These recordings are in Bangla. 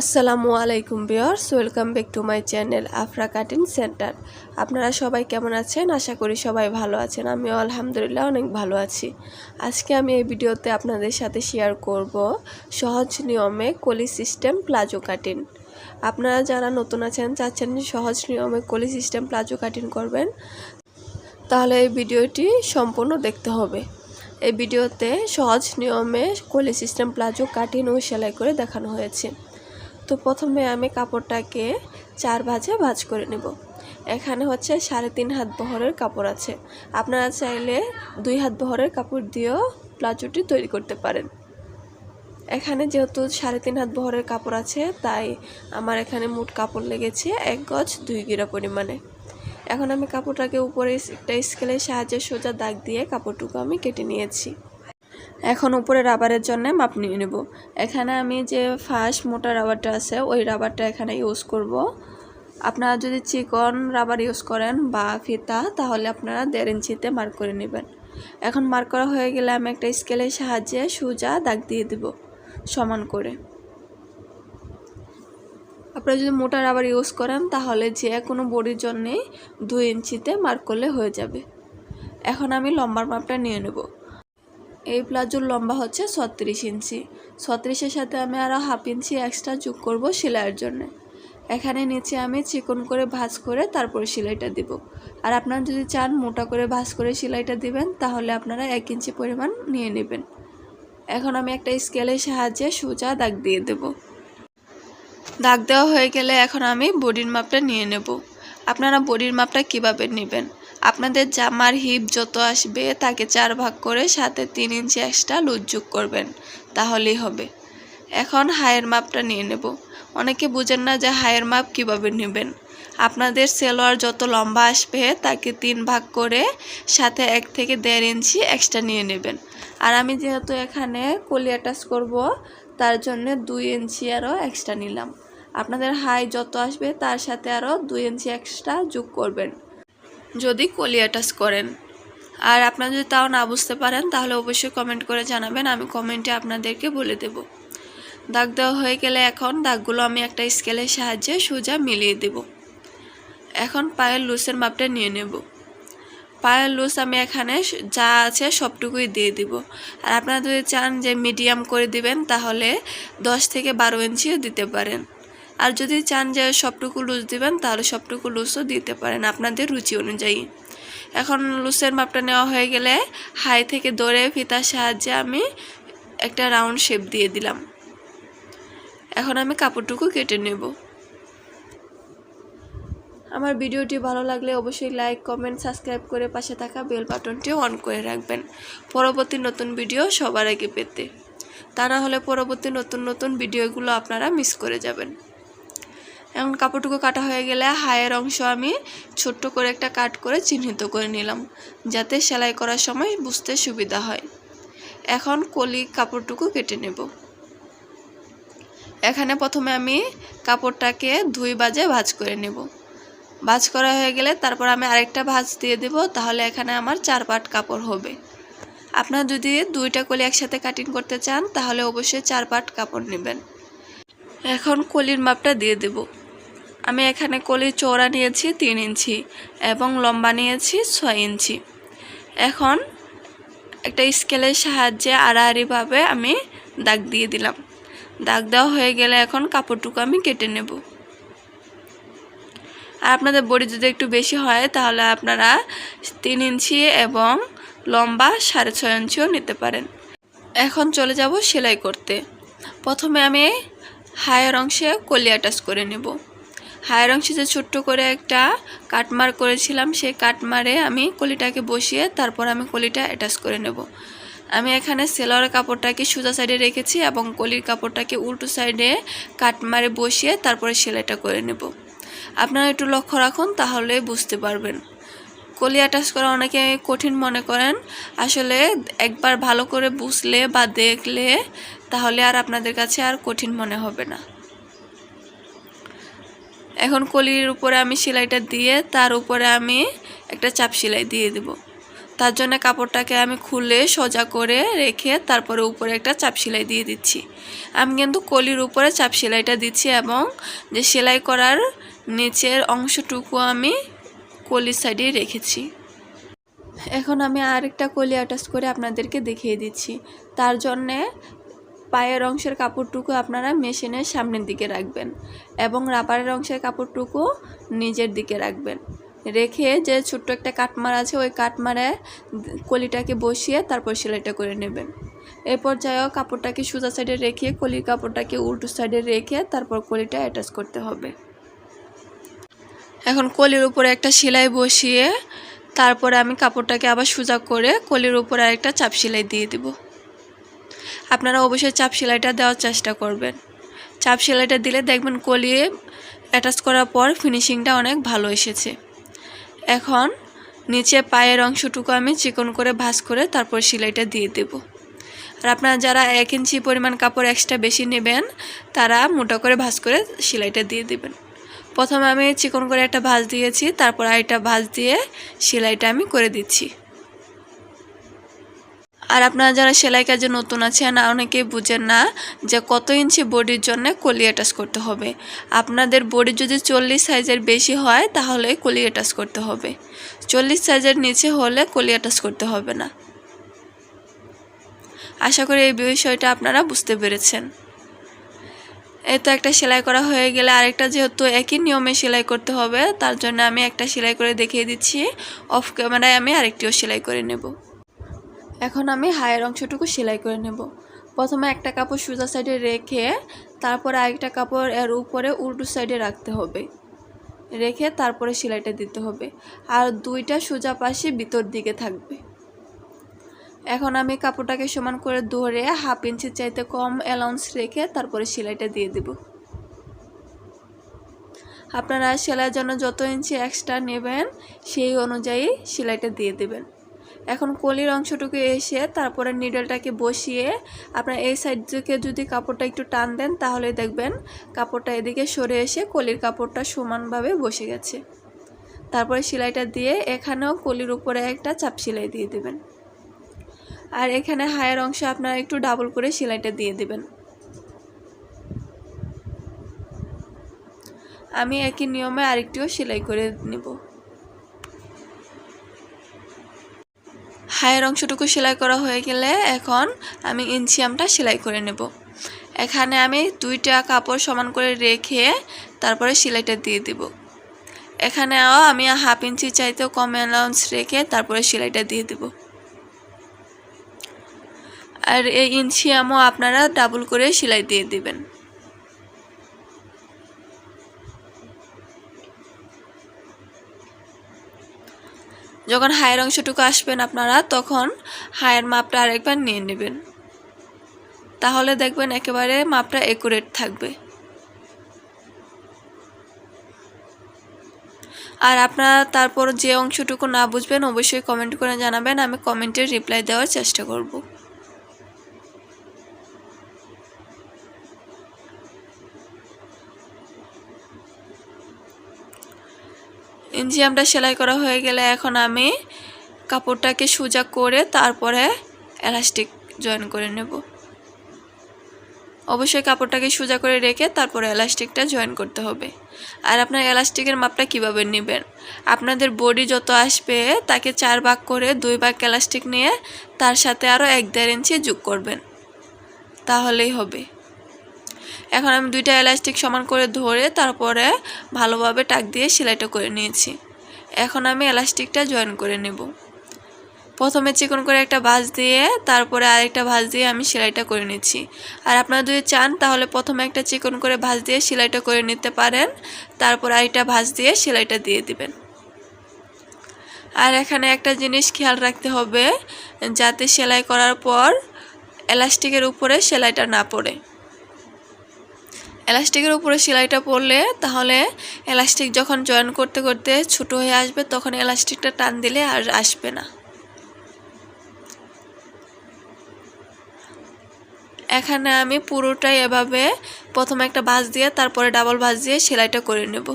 আসসালামু আলাইকুম viewers welcome back to my channel Afra cutting centre. আপনারা সবাই কেমন আছেন? আশা করি সবাই ভালো আছেন। আমিও আলহামদুলিল্লাহ অনেক ভালো আছি। আজকে আমি এই ভিডিওতে আপনাদের সাথে শেয়ার করব সহজ নিয়মে কলি সিস্টেম প্লাজো কাটিং আপনারা যারা নতুন আছেন, চাচ্ছেন সহজ নিয়মে কলি সিস্টেম প্লাজো কাটিং করবেন, তাহলে এই ভিডিওটি সম্পূর্ণ দেখতে হবে। এই ভিডিওতে সহজ নিয়মে কলি সিস্টেম প্লাজো কাটিং ও সেলাই করে দেখানো হয়েছে। তো প্রথমে আমি কাপড়টাকে চার ভাজে ভাজ করে নেব। এখানে হচ্ছে সাড়ে তিন হাত বহরের কাপড় আছে। আপনারা চাইলে দুই হাত বহরের কাপড় দিয়েও প্লাজোটি তৈরি করতে পারেন। এখানে যেহেতু সাড়ে তিন হাত বহরের কাপড় আছে, তাই আমার এখানে মোট কাপড় লেগেছে এক গজ দুই গিরা পরিমাণে। এখন আমি কাপড়টাকে উপরে একটা স্কেলের সাহায্যে সোজা দাগ দিয়ে কাপড়টুকু আমি কেটে নিয়েছি। এখন উপরে রাবারের জন্য মাপ নিয়ে নেব। এখানে আমি যে ফার্স্ট মোটা রাবারটা আছে, ওই রাবারটা এখানে ইউজ করব। আপনারা যদি চিকন রাবার ইউজ করেন বা ফিতা, তাহলে আপনারা দেড় ইঞ্চিতে মার্ক করে নেবেন। এখন মার্ক করা হয়ে গেলে আমি একটা স্কেলের সাহায্যে সোজা দাগ দিয়ে দেব, সমান করে। আপনারা যদি মোটা রাবার ইউজ করেন, তাহলে যে কোনো বডির জন্যে দুই ইঞ্চিতে মার্ক করলে হয়ে যাবে। এখন আমি লম্বার মাপটা নিয়ে নেব। এই প্লাজোর লম্বা হচ্ছে ছত্রিশ ইঞ্চি। ছত্রিশের সাথে আমি আরও হাফ ইঞ্চি এক্সট্রা যোগ করব সেলাইয়ের জন্য। এখানে নিচে আমি চিকন করে ভাঁজ করে তারপরে সেলাইটা দিব। আর আপনারা যদি চান মোটা করে ভাঁজ করে সেলাইটা দিবেন, তাহলে আপনারা এক ইঞ্চি পরিমাণ নিয়ে নেবেন। এখন আমি একটা স্কেলের সাহায্যে সোজা দাগ দিয়ে দেব। দাগ দেওয়া হয়ে গেলে এখন আমি বডির মাপটা নিয়ে নেব। আপনারা বডির মাপটা কীভাবে নেবেন? আপনাদের জামার হিপ যত আসবে, তাকে চার ভাগ করে সাথে তিন ইঞ্চি এক্সট্রা লুজ যোগ করবেন। তাহলেই হবে। এখন হায়ের মাপটা নিয়ে নেব। অনেকে বুঝেন না যে হায়ের মাপ কীভাবে নেবেন। আপনাদের সেলোয়ার যত লম্বা আসবে, তাকে তিন ভাগ করে সাথে এক থেকে দেড় ইঞ্চি এক্সট্রা নিয়ে নেবেন। আর আমি যেহেতু এখানে কলি অ্যাটাচ করব, তার জন্য দুই ইঞ্চি আরও এক্সট্রা নিলাম। আপনাদের হাই যত আসবে, তার সাথে আরও দুই ইঞ্চি এক্সট্রা যোগ করবেন। যদি কলি অ্যাটাচ করেন। আর আপনারা যদি তাও না বুঝতে পারেন, তাহলে অবশ্যই কমেন্ট করে জানাবেন, আমি কমেন্টে আপনাদেরকে বলে দেব। দাগ দেওয়া হয়ে গেলে এখন দাগগুলো আমি একটা স্কেলের সাহায্যে সোজা মিলিয়ে দেব। এখন পায়ের লুসের মাপটা নিয়ে নেব। পায়ের লুজ আমি এখানে যা আছে সবটুকুই দিয়ে দিব। আর আপনারা যদি চান যে মিডিয়াম করে দিবেন, তাহলে দশ থেকে বারো ইঞ্চিও দিতে পারেন। আর যদি চান যে সবটুকু লুজ দিবেন, তাহলে সবটুকু লুজও দিতে পারেন আপনাদের রুচি অনুযায়ী। এখন লুজের মাপটা নেওয়া হয়ে গেলে হাই থেকে দৌড়ে ফিতার সাহায্যে আমি একটা রাউন্ড শেপ দিয়ে দিলাম। এখন আমি কাপড়টুকু কেটে নেব। আমার ভিডিওটি ভালো লাগলে অবশ্যই লাইক কমেন্ট সাবস্ক্রাইব করে পাশে থাকা বেল বাটনটি অন করে রাখবেন। পরবর্তী নতুন ভিডিও সবার আগে পেতে। তা না হলে পরবর্তী নতুন নতুন ভিডিওগুলো আপনারা মিস করে যাবেন। এখন কাপড়টুকু কাটা হয়ে গেলে হায়ের অংশ আমি ছোট্ট করে একটা কাট করে চিহ্নিত করে নিলাম, যাতে সেলাই করার সময় বুঝতে সুবিধা হয়। এখন কলি কাপড়টুকু কেটে নেব। এখানে প্রথমে আমি কাপড়টাকে দুই বাজে ভাজ করে নেব। ভাজ করা হয়ে গেলে তারপর আমি আরেকটা ভাজ দিয়ে দেব, তাহলে এখানে আমার চার পাট কাপড় হবে। আপনার যদি দুইটা কলি একসাথে কাটিং করতে চান, তাহলে অবশ্যই চার পাট কাপড় নেবেন। এখন কলির মাপটা দিয়ে দেব। আমি এখানে কলির চওড়া নিয়েছি তিন ইঞ্চি এবং লম্বা নিয়েছি ছয় ইঞ্চি। এখন একটা স্কেলের সাহায্যে আড়াআড়িভাবে আমি দাগ দিয়ে দিলাম। দাগ দেওয়া হয়ে গেলে এখন কাপড়টুকু আমি কেটে নেব। আর আপনাদের বডি যদি একটু বেশি হয়, তাহলে আপনারা তিন ইঞ্চি এবং লম্বা সাড়ে ছয় ইঞ্চিও নিতে পারেন। এখন চলে যাব সেলাই করতে। প্রথমে আমি হায়ের অংশে কলি অ্যাটাচ করে নেব। হায়ের অংশে ছোট্ট করে একটা কাটমার করেছিলাম। সেই কাটমারে আমি কলিটাকে বসিয়ে তারপর আমি কলিটা অ্যাটাচ করে নেব। আমি এখানে সেলোয়ারের কাপড়টাকে সোজা সাইডে রেখেছি এবং কলির কাপড়টাকে উল্টো সাইডে কাটমারে বসিয়ে তারপরে সেলাইটা করে নেব। আপনারা একটু লক্ষ্য রাখুন, তাহলে বুঝতে পারবেন। কলি অ্যাটাচ করা অনেকে কঠিন মনে করেন। আসলে একবার ভালো করে বুঝলে বা দেখলে তাহলে আর আপনাদের কাছে আর কঠিন মনে হবে না। এখন কলির উপরে আমি সেলাইটা দিয়ে তার উপরে আমি একটা চাপ সেলাই দিয়ে দেব। তার জন্য কাপড়টাকে আমি খুলে সোজা করে রেখে তারপরে উপরে একটা চাপ সেলাই দিয়ে দিচ্ছি। আমি কিন্তু কলির উপরে চাপ সেলাইটা দিচ্ছি এবং যে সেলাই করার নিচের অংশটুকু আমি কলির সাইডে রেখেছি। এখন আমি আরেকটা কলি অ্যাটাচ করে আপনাদেরকে দেখিয়ে দিচ্ছি। তার জন্যে পায়ের অংশের কাপড়টুকু আপনারা মেশিনের সামনের দিকে রাখবেন এবং রাবারের অংশের কাপড়টুকু নিজের দিকে রাখবেন। রেখে যে ছোট্ট একটা কাটমার আছে, ওই কাটমারে কলিটাকে বসিয়ে তারপর সেলাইটা করে নেবেন। এই পর্যায়েও কাপড়টাকে সোজা সাইডে রেখে, কলির কাপড়টাকে উল্টো সাইডে রেখে তারপর কলিটা অ্যাটাচ করতে হবে। এখন কলির উপরে একটা সেলাই বসিয়ে তারপরে আমি কাপড়টাকে আবার সোজা করে কলির উপরে আরেকটা চাপ সেলাই দিয়ে দিব। আপনারা অবশ্যই চাপ সেলাইটা দেওয়ার চেষ্টা করবেন। চাপ সেলাইটা দিলে দেখবেন কলিয়ে অ্যাটাচ করার পর ফিনিশিংটা অনেক ভালো এসেছে। এখন নিচে পায়ের অংশটুকু আমি চিকন করে ভাঁজ করে তারপর সেলাইটা দিয়ে দেব। আর আপনারা যারা এক ইঞ্চি পরিমাণ কাপড় এক্সট্রা বেশি নেবেন, তারা মোটা করে ভাঁজ করে সেলাইটা দিয়ে দেবেন। প্রথমে আমি চিকন করে একটা ভাঁজ দিয়েছি, তারপর আরেকটা ভাঁজ দিয়ে সেলাইটা আমি করে দিচ্ছি। আর আপনারা যারা সেলাই কাজে নতুন আছেন, অনেকেই বুঝেন না যে কত ইঞ্চি বডির জন্য কলি অ্যাটাচ করতে হবে। আপনাদের বডি যদি চল্লিশ সাইজের বেশি হয়, তাহলে কলি অ্যাটাচ করতে হবে। চল্লিশ সাইজের নিচে হলে কলি অ্যাটাচ করতে হবে না। আশা করি এই বিষয়টা আপনারা বুঝতে পেরেছেন। এই তো একটা সেলাই করা হয়ে গেলে আরেকটা যেহেতু একই নিয়মে সেলাই করতে হবে, তার জন্য আমি একটা সেলাই করে দেখিয়ে দিচ্ছি। অফ ক্যামেরায় আমি আরেকটিও সেলাই করে নেব। এখন আমি হায়ের অংশটুকু সেলাই করে নেব। প্রথমে একটা কাপড় সোজা সাইডে রেখে তারপরে আরেকটা কাপড় এর উপরে উল্টো সাইডে রাখতে হবে। রেখে তারপরে সেলাইটা দিতে হবে। আর দুইটা সোজা পাশে ভিতর দিকে থাকবে। এখন আমি কাপড়টাকে সমান করে ধরে হাফ ইঞ্চির চাইতে কম অ্যালাউন্স রেখে তারপরে সেলাইটা দিয়ে দেব। আপনারা সেলাইয়ের জন্য যত ইঞ্চি এক্সট্রা নেবেন, সেই অনুযায়ী সেলাইটা দিয়ে দেবেন। এখন কলির অংশটুকু এসে তারপরে নিডলটাকে বসিয়ে আপনার এই সাইড থেকে যদি কাপড়টা একটু টান দেন, তাহলে দেখবেন কাপড়টা এদিকে সরে এসে কলির কাপড়টা সমানভাবে বসে গেছে। তারপরে সেলাইটা দিয়ে এখানেও কলির উপরে একটা চাপ সেলাই দিয়ে দেবেন। আর এখানে হায়ের অংশে আপনারা একটু ডাবল করে সেলাইটা দিয়ে দেবেন। আমি একই নিয়মে আরেকটিও সেলাই করে নেব। হায়ের অংশটুকু সেলাই করা হয়ে গেলে এখন আমি ইঞ্চিয়ামটা সেলাই করে নেব। এখানে আমি দুইটা কাপড় সমান করে রেখে তারপরে সেলাইটা দিয়ে দেব। এখানেও আমি হাফ ইঞ্চি চাইতেও কম অ্যালাউন্স রেখে তারপরে সেলাইটা দিয়ে দেব। আর এই ইঞ্চিয়ামও আপনারা ডাবল করে সেলাই দিয়ে দেবেন। যখন হায়ের অংশটুকু আসবেন আপনারা, তখন হায়ের মাপটা আরেকবার নিয়ে নেবেন। তাহলে দেখবেন একেবারে মাপটা একুরেট থাকবে। আর আপনারা তারপর যে অংশটুকু না বুঝবেন, অবশ্যই কমেন্ট করে জানাবেন। আমি কমেন্টের রিপ্লাই দেওয়ার চেষ্টা করব। ইঞ্জিয়ামটা সেলাই করা হয়ে গেলে এখন আমি কাপড়টাকে সোজা করে তারপরে এলাস্টিক জয়েন করে নেব। অবশ্যই কাপড়টাকে সোজা করে রেখে তারপরে এলাস্টিকটা জয়েন করতে হবে। আর আপনার এলাস্টিকের মাপটা কীভাবে নেবেন? আপনাদের বডি যত আসবে, তাকে চার ভাগ করে দুই ভাগ এলাস্টিক নিয়ে তার সাথে আরও এক দেড় ইঞ্চি যোগ করবেন। তাহলেই হবে। এখন আমি দুইটা এলাস্টিক সমান করে ধরে তারপরে ভালোভাবে টাক দিয়ে সেলাইটা করে নিয়েছি। এখন আমি এলাস্টিকটা জয়েন করে নেব। প্রথমে চিকন করে একটা ভাঁজ দিয়ে তারপরে আরেকটা ভাঁজ দিয়ে আমি সেলাইটা করে নিচ্ছি। আর আপনারা যদি চান, তাহলে প্রথমে একটা চিকন করে ভাঁজ দিয়ে সেলাইটা করে নিতে পারেন। তারপর আরেকটা ভাঁজ দিয়ে সেলাইটা দিয়ে দিবেন। আর এখানে একটা জিনিস খেয়াল রাখতে হবে, যাতে সেলাই করার পর এলাস্টিকের উপরে সেলাইটা না পড়ে। এলাস্টিকের উপরে সেলাইটা পরলে তাহলে এলাস্টিক যখন জয়েন করতে করতে ছোট হয়ে আসবে, তখন এলাস্টিকটা টান দিলে আর আসবে না। এখানে আমি পুরোটাই এভাবে প্রথমে একটা ভাঁজ দিয়ে, তারপরে ডাবল ভাঁজ দিয়ে সেলাইটা করে নেব।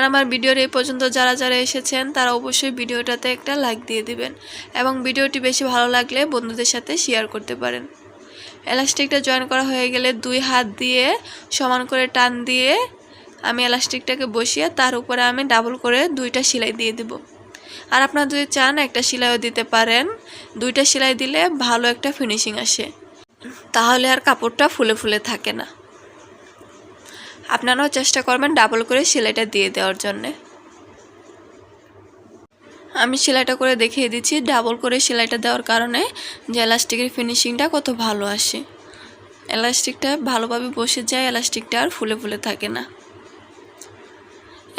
আর আমার ভিডিওর এই পর্যন্ত যারা যারা এসেছেন, তারা অবশ্যই ভিডিওটাতে একটা লাইক দিয়ে দিবেন এবং ভিডিওটি বেশি ভালো লাগলে বন্ধুদের সাথে শেয়ার করতে পারেন। এলাস্টিকটা জয়েন করা হয়ে গেলে দুই হাত দিয়ে সমান করে টান দিয়ে আমি এলাস্টিকটাকে বসিয়ে তার উপরে আমি ডাবল করে দুইটা সেলাই দিয়ে দেব। আর আপনারা যদি চান একটা সেলাইও দিতে পারেন, দুইটা সেলাই দিলে ভালো একটা ফিনিশিং আসে। তাহলে আর কাপড়টা ফুলে ফুলে থাকে না। আপনারাও চেষ্টা করবেন ডাবল করে সেলাইটা দিয়ে দেওয়ার জন্যে। আমি সেলাইটা করে দেখিয়ে দিচ্ছি ডাবল করে সেলাইটা দেওয়ার কারণে যে এলাস্টিকের ফিনিশিংটা কত ভালো আসে। এলাস্টিকটা ভালোভাবে বসে যায় এলাস্টিকটা আর ফুলে ফুলে থাকে না।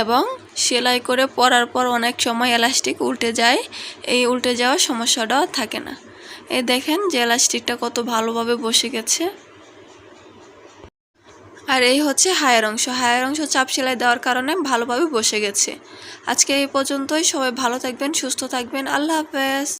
এবং সেলাই করে পরার পর অনেক সময় এলাস্টিক উল্টে যায়, এই উল্টে যাওয়ার সমস্যাটাও থাকে না। এই দেখেন যে এলাস্টিকটা কত ভালোভাবে বসে গেছে। আর এই হচ্ছে হায়ার অংশ। হায়ার অংশ চাপ সেলাই দেওয়ার কারণে ভালোভাবে বসে গেছে। আজকে এই পর্যন্তই। সবাই ভালো থাকবেন, সুস্থ থাকবেন। আল্লাহ হাফেজ।